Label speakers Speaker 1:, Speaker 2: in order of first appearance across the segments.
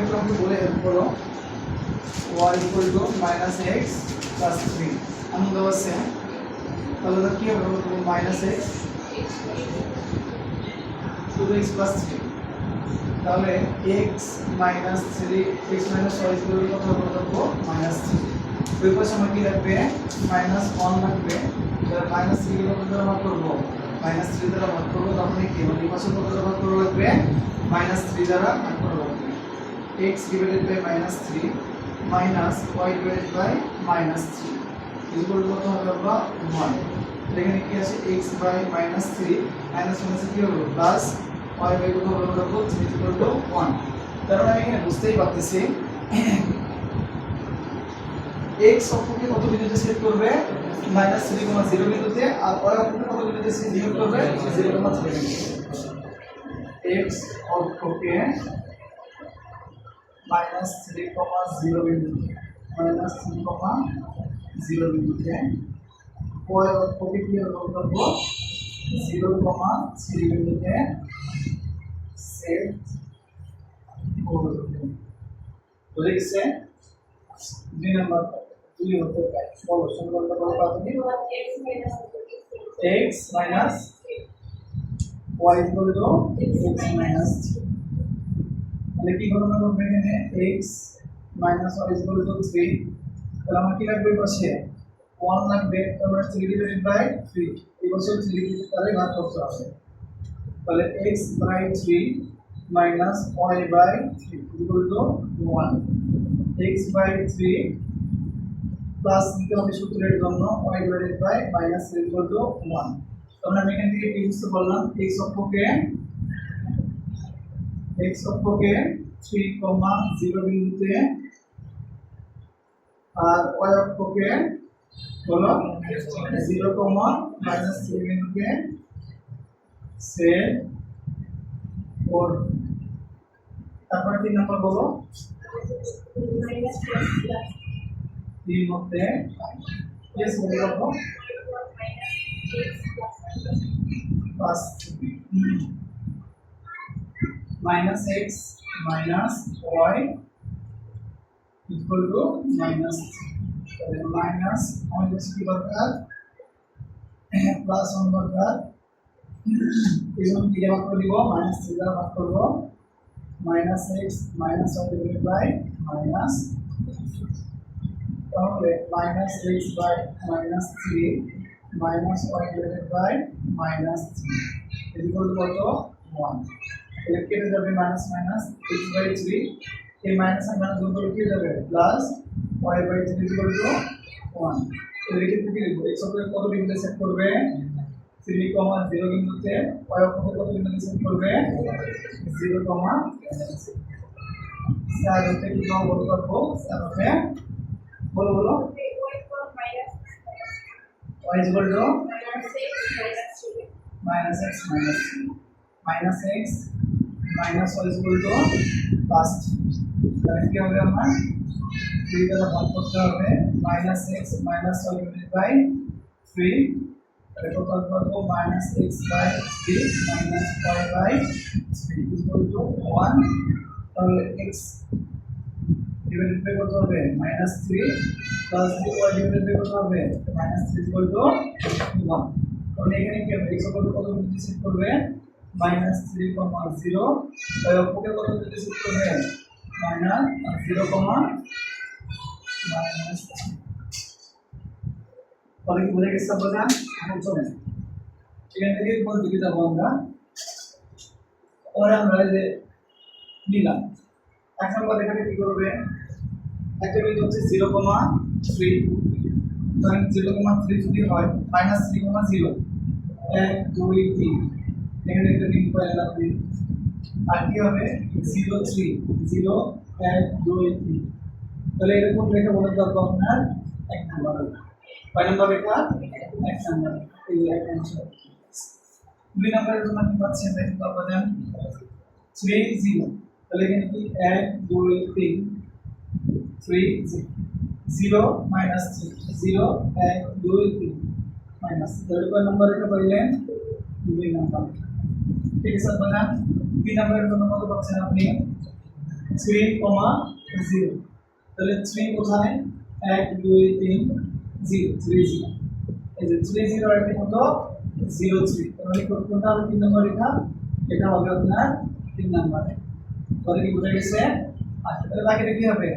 Speaker 1: একটু আমাকে বলে হেল্প করো। Y equal to minus X plus three এমন দেওয়া আছে তাহলে ওটা কী হবে? মাইনাস এক্স শুধু এক্স প্লাস থ্রি তাহলে X minus three X minus equal কত হবে বলব মাইনাস থ্রি ওই পাশে আমার কি লাগবে মাইনাস ওয়ান লাগবে তাহলে মাইনাস থ্রি দ্বারা ভাগ করব? মাইনাস থ্রি দ্বারা ভাগ করব তখন কি? মানে এই পাশে কত দ্বারা ভাগ করব লাগবে। মাইনাস থ্রি দ্বারা ভাগ X divided by minus three minus Y divided by minus three equal কত হবে আমরা ওয়ান এখানে কি আছে? X by minus three minus মাইনাসে কি হবে? প্লাস ওয়াই বাই কত হবে আমরা থ্রি ইকুয়াল টু ওয়ান তার মানে আমি এখানে বুঝতেই পারতেছি। এক্স অক্ষকে কত বিন্দুতে সেট করবে? মাইনাস থ্রি কমা জিরো বিন্দুতে আর ওয়াই অক্ষকে কত বিন্দুতে সেট করবে? জিরো কমা থ্রি বিন্দুতে। এক্স অক্ষকে মাইনাস থ্রি কমা জিরো বিন্দুতে মাইনাস থ্রি কমা জিরো বিন্দুতে ওয়াই অক্ষকে কি করব জিরো কমা থ্রি বিন্দুতে সেট বুঝে গেছে দুই নম্বর দুই হতে পারে বলো সমীকরণটা বলো তাড়াতাড়ি x minus y equal to x minus তাহলে কি গণনা করবে এখানে? x মাইনাস ইকুয়াল টু 3 তাহলে আমার কি লাগবে পাশে? 1 লাগবে। তাহলে 3 ডিভাইডেড বাই 3 এই পাশে 3 তাহলে ভাগ করতে হবে। তাহলে x by 3 minus y by 3 equal to 1 x by 3 plus নিতে হবে সূত্রের জন্য, y divided by minus equal to 1 তখন আমি এখান থেকে কি বুঝতে পারলাম? x অক্ষকে x অক্ষকে 3 কমা 0 বিন্দুতে আর y অক্ষকে হলো 0 কমা মাইনাস 3 বিন্দুতে সেট ফোর তিন নম্বর বলো। তিন মধ্যে ইয়েস বলে রাখো। Minus X minus Y equal to minus তাহলে মাইনাস আমাদের কি দরকার প্লাস ওয়ান দরকার এই জন্য কি ভাগ করে দিব? মাইনাস থ্রি দ্বারা ভাগ করব। Minus X minus Y divided by minus তাহলে minus X by minus three minus Y divided by minus three কত? ওয়ান তাহলে কেটে যাবে minus minus X by three এই মাইনাস আর মাইনাস গুণ করলে কি যাবে? Plus Y by three equal to one তাহলে এক্ষেত্রে কি কত বিন্দুতে সেট করবে? থ্রি কমা জিরো বিন্দুতে ওয়াই অক্ষরে কত বিন্দুতে সেট করবে? জিরো কমা স্যার হচ্ছে কি কম বলতে পারব স্যার হচ্ছে বলো বলো। y is equal to minus x minus 3 minus x is equal to plus 3 তাহলে কি হবে আমার দুই দ্বারা ভাগ করতে হবে minus x minus y divided by 3 তাহলে কত পাবো x by 3 minus y by 3 is equal to 1 তাহলে x ডিভাইডেড বাই কত হবে minus three plus three y divided by কত হবে minus three equal to one তাহলে এখানে কি হবে এক্স কত বিন্দুতে সেট করবে মাইনাস থ্রি কমা জিরো অক্ষরে কত বিন্দুতে সেট করবে মাইনাস জিরো কমা মাইনাস তাহলে কি বুঝে গেছে আপনারা? চলেন। এখান থেকে কোন দিকে যাব আমরা। পরে আমরা যে নিলাম। এক নম্বর এখানে কি করবে? একটা বিন্দু হচ্ছে zero comma three zero comma three যদি হয়, মাইনাস থ্রি কমা জিরো এক, দুই, তিন। এখানে একটা বিন্দু পাইলেন আপনি আর কি হবে জিরো থ্রি জিরো এক দুই তিন। তাহলে এরকম রেখা বলে দরকার আপনার? এক নম্বর কয় নম্বর রেখা এক নম্বর এই এক অ্যান্সার দুই নম্বরের জন্য কি পাচ্ছেন? দেখতে পাবেন থ্রি জিরো তাহলে এখানে কি? এক, দুই, তিন। Three zero minus three zero এক, দুই, তিন। মাইনাস তাহলে কয় নম্বর রেখা পাইলেন? দুই নম্বর ঠিক আছে আপনারা তিন নম্বরের জন্য কত পাচ্ছেন আপনি? Three comma zero. তাহলে থ্রি কোথায় এক, দুই, তিন, জিরো, থ্রি জিরো। এই যে থ্রি জিরো একটা কত জিরো থ্রি। তাহলে কোনটা হবে তিন নম্বর রেখা? এটা হবে আপনার তিন নম্বরে। তাহলে কি বোঝা গেছে? আচ্ছা তাহলে বাকিটা কি হবে?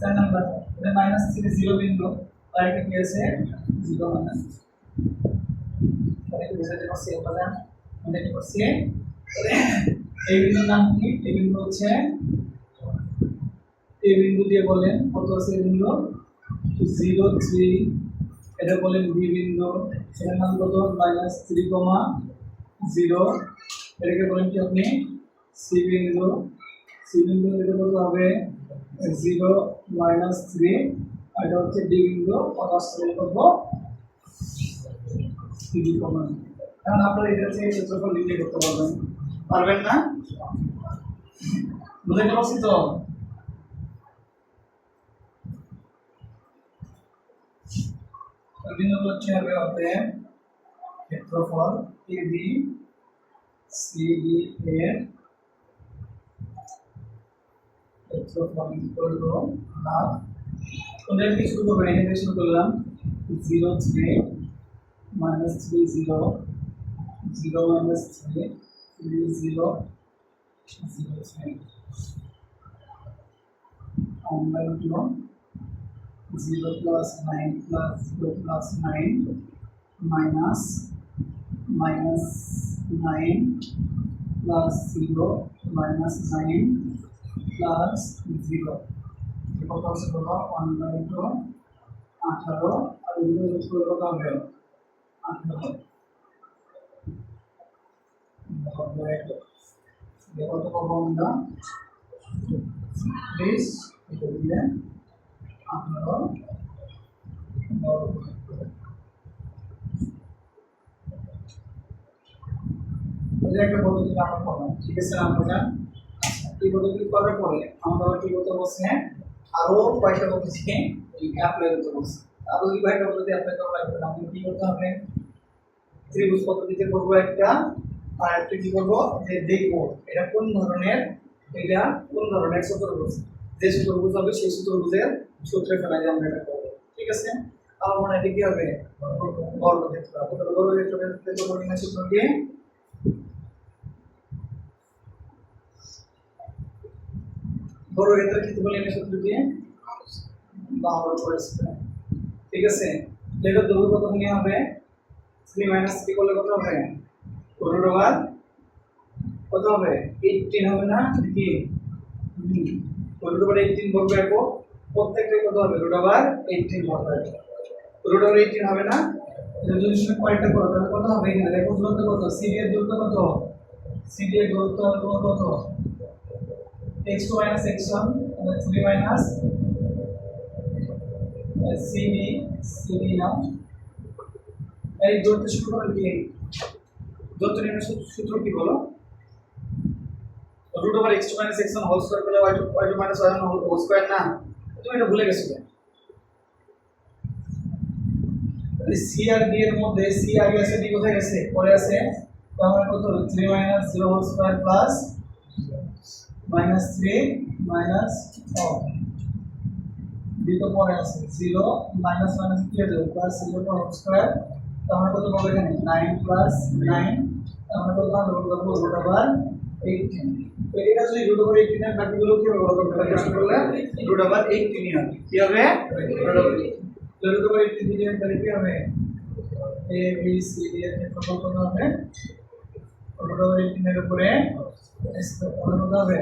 Speaker 1: চার নাম্বার। এটা মাইনাস থ্রি জিরো বিন্দু আর এটা কি আছে? জিরো মাইনাস তাহলে কি বোঝাতে পারছি? আপনারা বোঝাতে পারছি এই বিন্দুর নাম কি? এই বিন্দু হচ্ছে এই বিন্দু দিয়ে বলেন কত আছে বিন্দু? Zero three. এটা বলেন বি বিন্দু। এটার নাম কত? Minus three comma zero. এটাকে বলেন কি আপনি? সি বিন্দু। সি বিন্দু এটা কত হবে? Zero minus three. এটা হচ্ছে ডি বিন্দু। কত আসতে করব থ্রি কমা। কারণ আপনারা এটা থেকে ক্ষেত্রফল নির্ণয় করতে পারবেন। পারবেন না? বুঝতে পারছি তো। বিন্দুগুলো কি হবে হবে ক্ষেত্রফল এবি সিডি এর ক্ষেত্রফল ইকুয়াল টু কোনটা কি শুরু করব এখান শুরু করলাম। Zero three minus three zero zero minus three three zero zero three আমরা লিখলাম zero plus nine plus zero plus nine minus minus nine plus zero minus nine plus zero কত আছে বলো ওয়ান বাই টু আঠারো আর এগুলো যোগ করে কত আঠারো ঠিক আছে আমরা এই পদ্ধতি করার পরে আমরা কি করতে বলছি আরও কয়েকটা পদ্ধতি অ্যাপ্লাই করতে বলছি আরও দুই কয়েকটা পদ্ধতি অ্যাপ্লাই করা লাগবে কি করতে হবে ত্রিভুজ পদ্ধতিতে করব একটা আর একটা কি করব? যে দেখব, এটা কোন ধরনের, এটা কোন ধরনের চতুর্ভুজ যে চতুর্ভুজ হবে, সেই চতুর্ভুজের সূত্রে ফেলা যায় আমরা এটা করব, ঠিক আছে? আমার মনে হয় কি হবে বর্গক্ষেত্র আপনাদের বর্গক্ষেত্রের পরিমাণ সূত্র কি ক্ষেত্র পরিমাণ সূত্র কি পরিস্থিতি ঠিক আছে কত নিয়ে হবে? থ্রি মাইনাস থ্রি করলে কত হবে রুট ওভার কত হবে? এইটিন হবে না? কি রুট ওভার এইটিন বলব একক প্রত্যেকটা কত হবে? রুট ওভার এইটিন বলব রুট ওভার এইটিন হবে না? যদি তুমি কয়েকটা করো, তাহলে কত হবে এখানে? দেখো দূরত্ব কত? সিডি এর দূরত্ব কত? সিডি এর হবে তোমার কত? x2 minus x1 তাহলে 3 minus cd cd নাও এই দূরত্ব শুরু করে কি দূরত্ব নির্ণয় সূত্র কি বলো? Root over x2 minus x1 whole square করলে y2 y2 minus y1 whole square না? তুমি এটা ভুলে গেছো তাহলে সি আর ডি এর মধ্যে সি আগে আছে ডি কোথায় গেছে? পরে আছে। তো আমার কত? হলো 3 minus 0 whole square plus minus 3 minus 4 D তো পরে আছে। 0 মাইনাস মাইনাস কি হয়ে যাবে? প্লাস 0 হোল স্কয়ার তো কত পাবো এখানে? 9 প্লাস 9 আমরা কত পাবো? রুট ওভার 18 তো এটা যদি রুট ওভার 18 এর বাকিগুলো কি হবে? রুট ওভার করলে রুট ওভার 18 হবে। কি হবে? রুট ওভার 18 দিয়ে তাহলে কি হবে? এ বি সি ডি এর ক্ষেত্রফল কত হবে? রুট ওভার 18 এর উপরে কত হবে?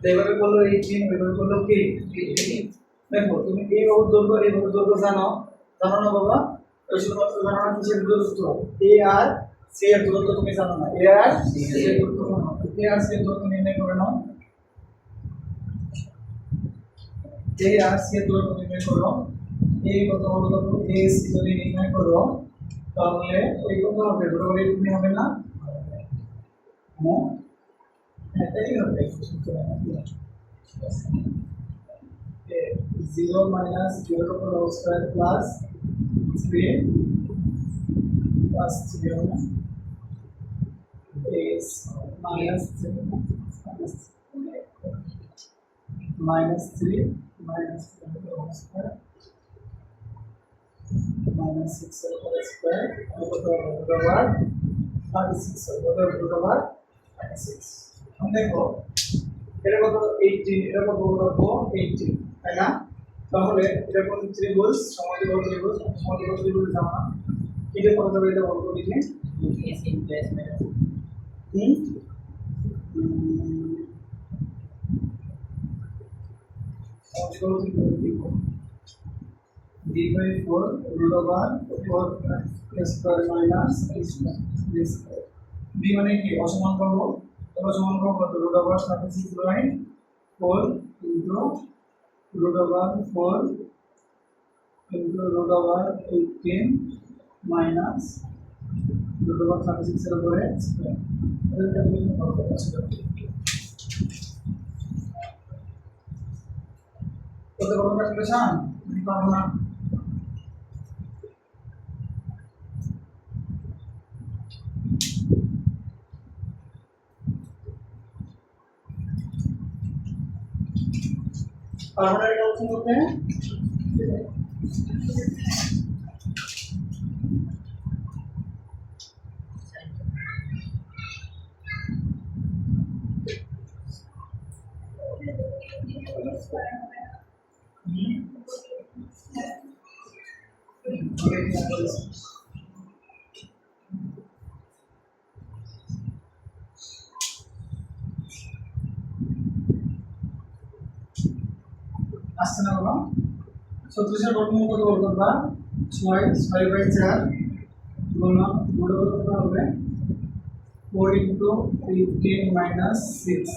Speaker 1: তো এভাবে করল 18 এভাবে করল কি? 18 দেখো, তুমি এই বাহুর দৈর্ঘ্য এই বাহুর দৈর্ঘ্য জানো। জানো না বাবা? ওই শুধুমাত্র জানো কিসের দূরত্ব এ আর সি এর দূরত্ব তুমি জানো না। এ আর সি এর দূরত্ব এ আর সি এর দূরত্ব নির্ণয় করে নাও। এ আর সি এর দূরত্ব নির্ণয় করো। এই কত হবে কত? এ সি যদি নির্ণয় করো, তাহলে ওই কত হবে? বরাবর তুমি হবে না? হ্যাঁ? এটাই হবে। Zero minus zero square plus three plus three হবে is minus minus minus three minus square minus six square কত রুট ওভার থার্টি সিক্স কত রুট ওভার থার্টি সিক্স দেখো এটা কত এইটিন এটা কত কত এইটিন তাই না? তাহলে এটা কোন ত্রিভুজ সমান্তরাল ত্রিভুজ সমান্তরাল ত্রিভুজ জামা এটা কত হবে এটা বলব দেখি। হুম? সমান্তরাল ত্রিভুজ দেখো d by 4 root over 4 square minus b square b মানে কি অসমান করব তবে সমান করব root over 36 by 4 into root over 4 into root over 18 minus root over 36 এর উপরে square এটা ক্যালকুলেশন করব কত করব ক্যালকুলেশন পারব না পারব এটা होते করতে? আসছে না বাবা ছত্রিশের বর্তমান কত বল করবা ছয় ছয় বাই চার। গুণ কত হবে। Four into fifteen minus six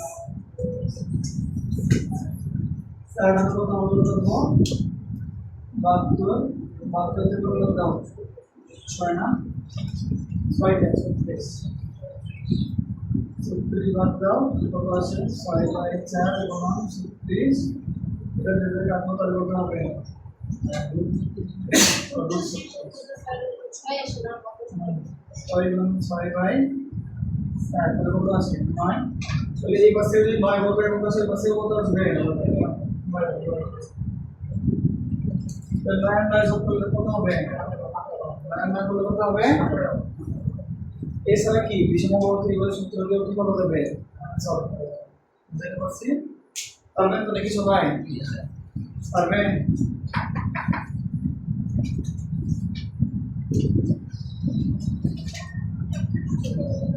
Speaker 1: চার হাজার কত বল করব বাহাত্তর। বাহাত্তর থেকে কত দাও। ছয় না? ছয়টা ছত্রিশ। ছত্রিশ বাদ দাও। কত আছে ছয় বাই চার গুণন ছত্রিশ। ছয় এই পাশে যদি নয় পাশে পাশে কত আসবে নয় নয় যোগ কত হবে কত হবে এছাড়া কি বিষমবর্তী সূত্র দিয়েও কি করা যাবে परमेन तो नहीं सुना है और Thank you.